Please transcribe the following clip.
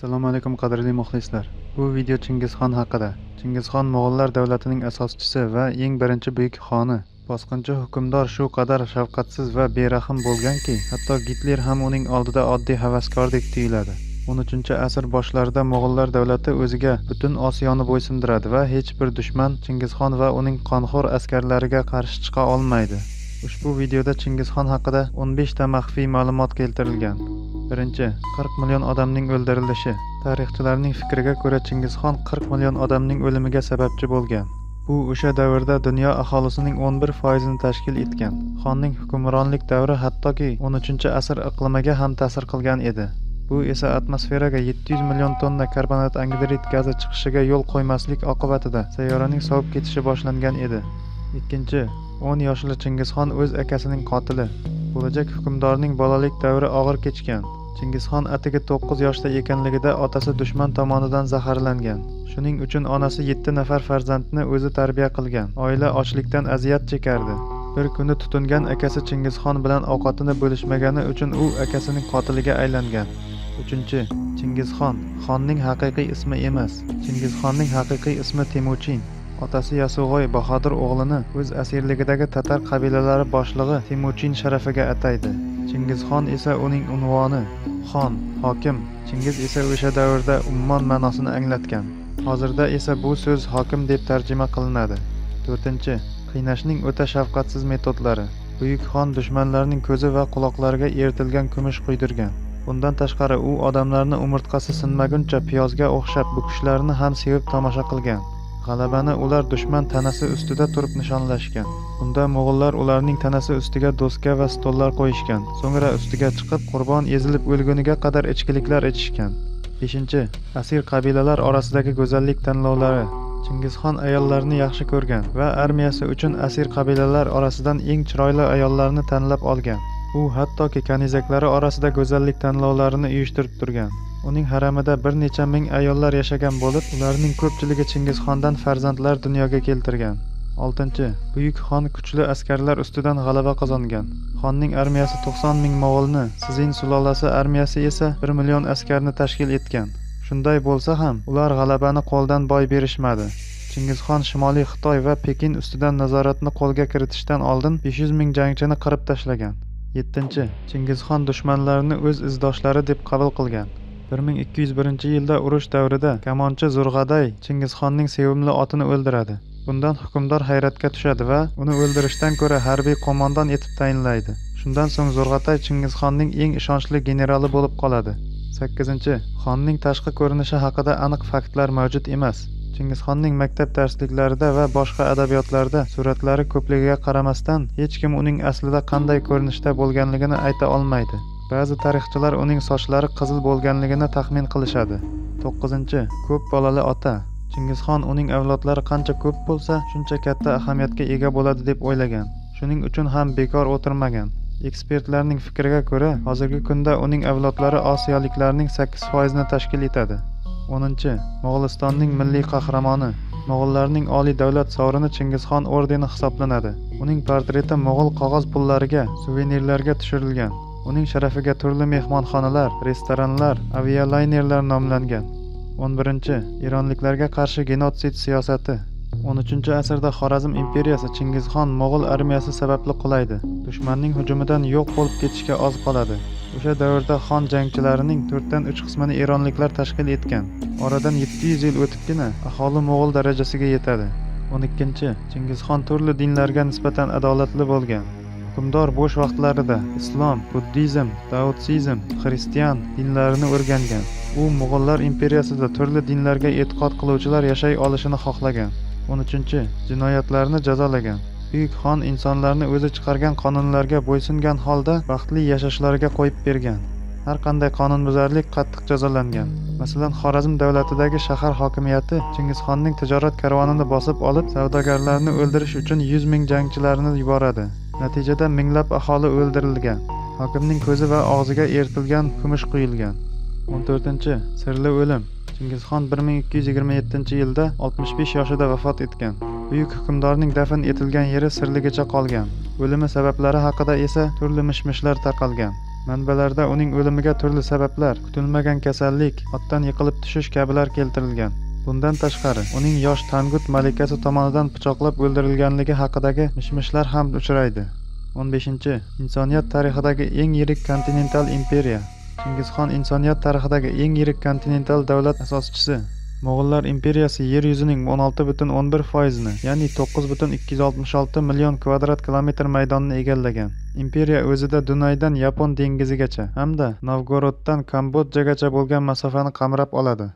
assalomu alaykum qadrli muxlislar. Bu video chingizxon haqida. Chingizxon mo'g'ullar davlatining asoschisi va eng birinchi buyuk xoni. Bosqinchi hukmdor shu qadar shafqatsiz va berahm bo'lganki hatto gitler ham uning oldida oddiy havaskordek tuyuladi. 13 asr boshlarida mo'g'ullar davlati o'ziga butun osiyoni bo'ysundiradi va hech bir dushman chingizxon va uning qonxo'r askarlariga qarshi chiqa olmaydi. Ushbu videoda chingizxon haqida 15 ta maxfiy ma'lumot keltirilgan. Birinchi 40 million odamning o'ldirilishi. Tarixchilarning fikriga ko'ra chingizxon 40 million odamning o'limiga sababchi bo'lgan. Bu o'sha davrda dunyo aholisining 11 foizini tashkil etgan. Xonning hukmronlik davri hattoki 13 asr iqlimiga ham ta'sir qilgan edi. Bu esa atmosferaga 700 million tonna karbonat angidrid gazi chiqishiga yo'l qo'ymaslik oqibatida sayyoraning sovib ketishi boshlangan edi. Ikkinchi 10 yoshli chingizxon o'z akasining qotili. Bo'lajak hukmdorning bolalik davri og'ir kechgan. Chingizxon atigi to'qqiz yoshda ekanligida otasi dushman tomonidan zaharlangan. Shuning uchun onasi yetti nafar farzandni o'zi tarbiya qilgan. Oila ochlikdan aziyat chekardi. Bir kuni tutingan akasi chingizxon bilan ovqatini bo'lishmagani uchun u akasining qotiliga aylangan. Uchinchi chingizxon xonning haqiqiy ismi emas. Chingizxonning haqiqiy ismi temuchin otasi yasug'oy bahodir o'g'lini o'z asirligidagi tatar qabilalari boshlig'i temuchin sharafiga ataydi. Chingizxon esa uning unvoni xon hokim chingiz esa o'sha davrda ummon ma'nosini anglatgan. Hozirda esa bu so'z hokim deb tarjima qilinadi. To'rtinchi qiynashning o'ta shafqatsiz metodlari. Buyuk xon dushmanlarning ko'zi va quloqlariga eritilgan kumush quydirgan. Bundan tashqari u odamlarni umurtqasi sinmaguncha piyozga o'xshab bukishlarini ham sevib tomosha qilgan. G'alabani ular dushman tanasi ustida turib nishonlashgan. Unda mo'g'ullar ularning tanasi ustiga doska va stollar qo'yishgan. So'ngra ustiga chiqib qurbon ezilib o'lguniga qadar ichkiliklar ichishgan beshinchi asir qabilalar orasidagi go'zallik tanlovlari. Chingizxon ayollarni yaxshi ko'rgan va armiyasi uchun asir qabilalar orasidan eng chiroyli ayollarni tanlab olgan. U hattoki kanizaklari orasida go'zallik tanlovlarini uyushtirib turgan. Uning haramida bir necha ming ayollar yashagan bo'lib ularning ko'pchiligi chingizxondan farzandlar dunyoga keltirgan. Oltinchi buyuk xon kuchli askarlar ustidan g'alaba qozongan. Xonning armiyasi to'qson ming mo'g'ulni sizin sulolasi armiyasi esa bir million askarni tashkil etgan. Shunday bo'lsa ham ular g'alabani qo'ldan boy berishmadi. Chingizxon shimoliy xitoy va pekin ustidan nazoratni qo'lga kiritishdan oldin 500 ming jangchini qirib tashlagan. Chingizxon dushmanlarini o'z izdoshlari deb qabul qilgan. 1201 yilda urush davrida kamonchi zo'rg'aday chingizxonning sevimli otini o'ldiradi. Bundan hukmdor hayratga tushadi va uni o'ldirishdan ko'ra harbiy qo'mondon etib tayinlaydi. Shundan so'ng zo'rg'atay chingizxonning eng ishonchli generali bo'lib qoladi. Sakkizinchi. Xonning tashqi ko'rinishi haqida aniq faktlar mavjud emas. Chingizxonning maktab darsliklarida va boshqa adabiyotlarda suratlari ko'pligiga qaramasdan hech kim uning aslida qanday ko'rinishda bo'lganligini ayta olmaydi. Ba'zi tarixchilar uning sochlari qizil bo'lganligini taxmin qilishadi. To'qqizinchi ko'p bolali ota. Chingizxon uning avlodlari qancha ko'p bo'lsa shuncha katta ahamiyatga ega bo'ladi deb o'ylagan. Shuning uchun ham bekor o'tirmagan. Ekspertlarning fikriga ko'ra hozirgi kunda uning avlodlari osiyoliklarning sakkiz foizini tashkil etadi. O'ninchi. Mo'g'ulistonning milliy qahramoni. Mo'g'ullarning oliy davlat sovrini chingizxon ordeni hisoblanadi. Uning portreti mo'g'ul qog'oz pullariga suvenirlarga tushirilgan. Uning sharafiga turli mehmonxonalar restoranlar avialaynerlar nomlangan. 11 eronliklarga qarshi genotsid siyosati. 13 asrda xorazm imperiyasi chingizxon mo'g'ul armiyasi sababli qulaydi. Dushmanning hujumidan yo'q bo'lib ketishga oz qoladi. O'sha davrda xon jangchilarining to'rtdan uch qismini eronliklar tashkil etgan. Oradan 700 yil o'tibgina aholi mo'g'ul darajasiga yetadi. 12 chingizxon turli dinlarga nisbatan adolatli bo'lgan. Hukmdor bo'sh vaqtlarida islom buddizm daotsizm xristian dinlarini o'rgangan. U mo'g'ullar imperiyasida turli dinlarga e'tiqod qiluvchilar yashay olishini xohlagan. O'n uchinchi jinoyatlarni jazolagan. Buyuk xon insonlarni o'zi chiqargan qonunlarga bo'ysungan holda baxtli yashashlariga qo'yib bergan. Har qanday qonunbuzarlik qattiq jazolangan. Masalan xorazm davlatidagi shahar hokimiyati chingizxonning tijorat karvonini bosib olib savdogarlarni o'ldirish uchun yuz ming jangchilarni yuboradi. Natijada minglab aholi o'ldirilgan. Hokimning ko'zi va og'ziga eritilgan kumush quyilgan. 14 sirli o'lim. Chingizxon 1227 yilda 65 yoshida vafot etgan. Buyuk hukmdorning dafn etilgan yeri sirligicha qolgan o'limi sabablari haqida esa turli mish mishlar tarqalgan Manbalarda uning o'limiga turli sabablar, kutilmagan kasallik, otdan yiqilib tushish kabilar keltirilgan. Bundan tashqari, uning yosh Tangut malikasi tomonidan pichoqlab o'ldirilganligi haqidagi mishmishlar ham uchraydi. 15. Insoniyat tarixidagi eng yirik kontinental imperiya. Chingizxon insoniyat tarixidagi eng yirik kontinental davlat asoschisi. Mo'g'ullar imperiyasi yer yuzining 16,11 ni, ya'ni 9,266 million kvadrat kilometr maydonni egallagan. Imperiya o'zida Dunaydan Yapon dengizigacha hamda Novgoroddan Kambodjagacha bo'lgan masofani qamrab oladi.